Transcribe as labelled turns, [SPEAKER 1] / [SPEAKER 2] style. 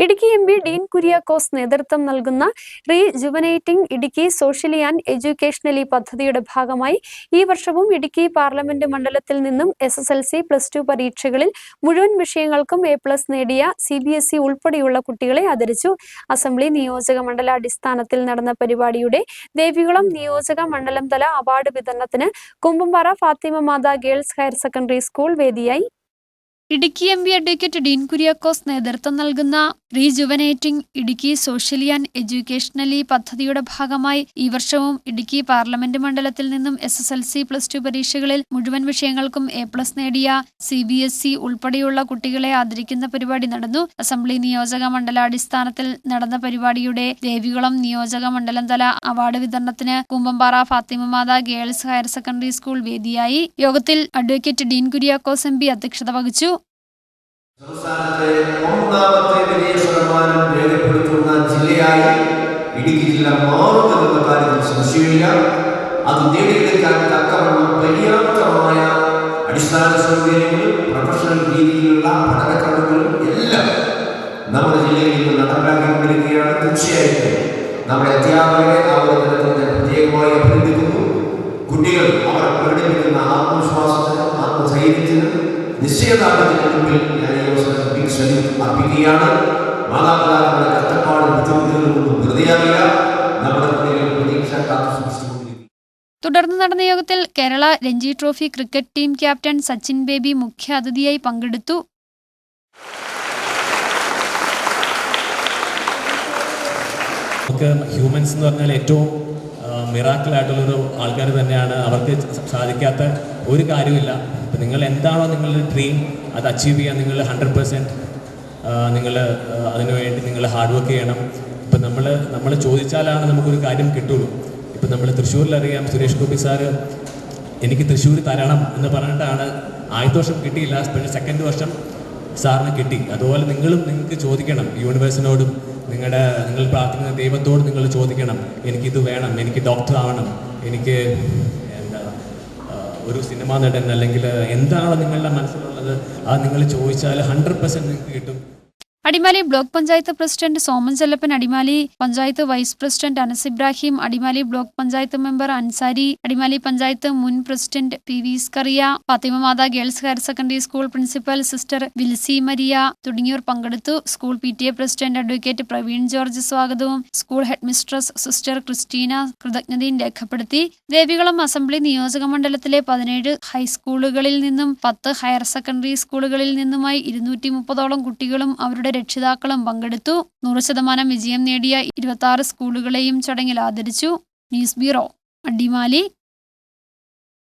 [SPEAKER 1] Idukki M P Dean Kuriakose നേതൃത്വം നൽകുന്ന rejuvenating Idukki socially and educationally പദ്ധതിയുടെ ഭാഗമായി ഈ വർഷവും ഇടുക്കി പാർലമെന്റ് മണ്ഡലത്തിൽ നിന്നും S S L C plus two പരീക്ഷകളിൽ മുഴുവൻ വിഷയങ്ങൾക്കും എ പ്ലസ് നേടിയ സി ബി എസ് ഇ ഉൾപ്പെടെയുള്ള കുട്ടികളെ ആദരിച്ചു. അസംബ്ലി നിയോജക മണ്ഡലാടിസ്ഥാനത്തിൽ നടന്ന പരിപാടിയുടെ ദേവികുളം നിയോജക മണ്ഡലം തല അവാർഡ് വിതരണത്തിന് Kumbanpara Fathima Matha girls higher secondary school വേദിയായി Idukki M V advocate Dean Kuriakose നേതൃത്വം നൽകുന്ന rejuvenating Idukki socially and educationally പദ്ധതിയുടെ ഭാഗമായി ഈ വർഷവും ഇടുക്കി പാർലമെന്റ് മണ്ഡലത്തിൽ നിന്നും S S L C plus two പരീക്ഷകളിൽ മുഴുവൻ വിഷയങ്ങൾക്കും എ പ്ലസ് നേടിയ സി ബി എസ് ഇ ഉൾപ്പെടെയുള്ള കുട്ടികളെ ആദരിക്കുന്ന പരിപാടി നടന്നു. അസംബ്ലി നിയോജക മണ്ഡലാടിസ്ഥാനത്തിൽ നടന്ന പരിപാടിയുടെ ദേവികുളം നിയോജക മണ്ഡലം തല അവാർഡ് വിതരണത്തിന് Kumbanpara Fathima Matha girls higher secondary school വേദിയായി. യോഗത്തിൽ അഡ്വക്കേറ്റ് ഡീൻ കുര്യാക്കോസ് എം അധ്യക്ഷത വഹിച്ചു.
[SPEAKER 2] സംസ്ഥാനത്തെ ഒന്നാമത്തെ വിജയ ശതമാനം രേഖപ്പെടുത്തുന്ന ജില്ലയായി ഇടുക്കി ജില്ല കാര്യത്തിൽ സംശയമില്ല. അത് നേടിയെടുക്കാൻ തക്കവണ്ണം അടിസ്ഥാന സൗകര്യങ്ങളും പ്രൊഫഷണൽ രീതിയിലുള്ള പഠനക്രമങ്ങളും എല്ലാം നമ്മുടെ ജില്ലയിൽ ഇന്ന് നടപ്പിലാക്കിക്കൊണ്ടിരിക്കുകയാണ് തീർച്ചയായിട്ടും നമ്മുടെ അധ്യാപകരെ ഒരു തലത്തിൽ കുട്ടികൾ അവർ പ്രകടിപ്പിക്കുന്ന ആത്മവിശ്വാസത്തിനും ആത്മധൈര്യത്തിനും നിശ്ചയദാർഢ്യത്തിന് മുമ്പിൽ ഞാൻ അർപ്പിക്കുകയാണ്. മാതാപിതാക്കളുടെ കഷ്ടപ്പാട് ബുദ്ധിമുട്ടുകളൊന്നും വെറുതെ വെറുതെയാകില്ല നമ്മുടെ കുട്ടികൾ പ്രതീക്ഷ കാത്തു
[SPEAKER 1] തുടർന്ന് നടന്ന യോഗത്തിൽ Kerala Ranji trophy cricket team captain Sachin Baby മുഖ്യ അതിഥിയായി പങ്കെടുത്തു.
[SPEAKER 3] നമുക്ക് ഹ്യൂമൻസ് എന്ന് പറഞ്ഞാൽ ഏറ്റവും മിറാക്കിൾ ആയിട്ടുള്ളൊരു ആൾക്കാർ തന്നെയാണ്. അവർക്ക് സാധിക്കാത്ത ഒരു കാര്യമില്ല നിങ്ങൾ എന്താണോ നിങ്ങളുടെ ഡ്രീം അത് അച്ചീവ് ചെയ്യാൻ നിങ്ങൾ ഹൺഡ്രഡ് പെർസെന്റ് നിങ്ങൾ അതിനുവേണ്ടി നിങ്ങൾ ഹാർഡ് വർക്ക് ചെയ്യണം. ഇപ്പം നമ്മൾ നമ്മൾ ചോദിച്ചാലാണ് നമുക്കൊരു കാര്യം കിട്ടുള്ളൂ. ഇപ്പം നമ്മൾ തൃശ്ശൂരിൽ അറിയാം സുരേഷ് ഗോപി സാറ് എനിക്ക് തൃശ്ശൂർ തരണം എന്ന് പറഞ്ഞിട്ടാണ് ആദ്യത്തെ വർഷം കിട്ടിയില്ല. പിന്നെ സെക്കൻഡ് വർഷം സാറിന് കിട്ടി. അതുപോലെ നിങ്ങളും നിങ്ങൾക്ക് ചോദിക്കണം യൂണിവേഴ്സിനോടും നിങ്ങളുടെ നിങ്ങൾ പ്രാർത്ഥിക്കുന്ന ദൈവത്തോട് നിങ്ങൾ ചോദിക്കണം എനിക്കിത് വേണം എനിക്ക് ഡോക്ടർ ആവണം എനിക്ക് ഒരു സിനിമാ നടൻ അല്ലെങ്കിൽ എന്താണ് നിങ്ങളുടെ മനസ്സിലുള്ളത്? അത് നിങ്ങൾ ചോദിച്ചാൽ ഹൺഡ്രഡ് പെർസെന്റ് നിങ്ങൾക്ക് കിട്ടും.
[SPEAKER 1] Adimali block panchayat president Soman Chellappan Adimali panchayat vice president Anas Ibrahim Adimali block panchayat member Ansari Adimali panchayat മുൻ president P V Skaria Fathima Matha girls higher secondary school principal sister Wilsy Maria തുടങ്ങിയവർ പങ്കെടുത്തു. School P T A president advocate Praveen George സ്വാഗതവും. School head mistress sister Christina കൃതജ്ഞതയും രേഖപ്പെടുത്തി. Devikulam assembly നിയോജക മണ്ഡലത്തിലെ പതിനേഴ് ഹൈസ്കൂളുകളിൽ നിന്നും പത്ത് ഹയർ സെക്കൻഡറി സ്കൂളുകളിൽ നിന്നുമായി ഇരുന്നൂറ്റി മുപ്പതോളം കുട്ടികളും അവരുടെ രക്ഷിതാക്കളും പങ്കെടുത്തു. നൂറ് ശതമാനം വിജയം നേടിയ ഇരുപത്തി സ്കൂളുകളെയും ചടങ്ങിൽ ആദരിച്ചു. News bureau Adimali.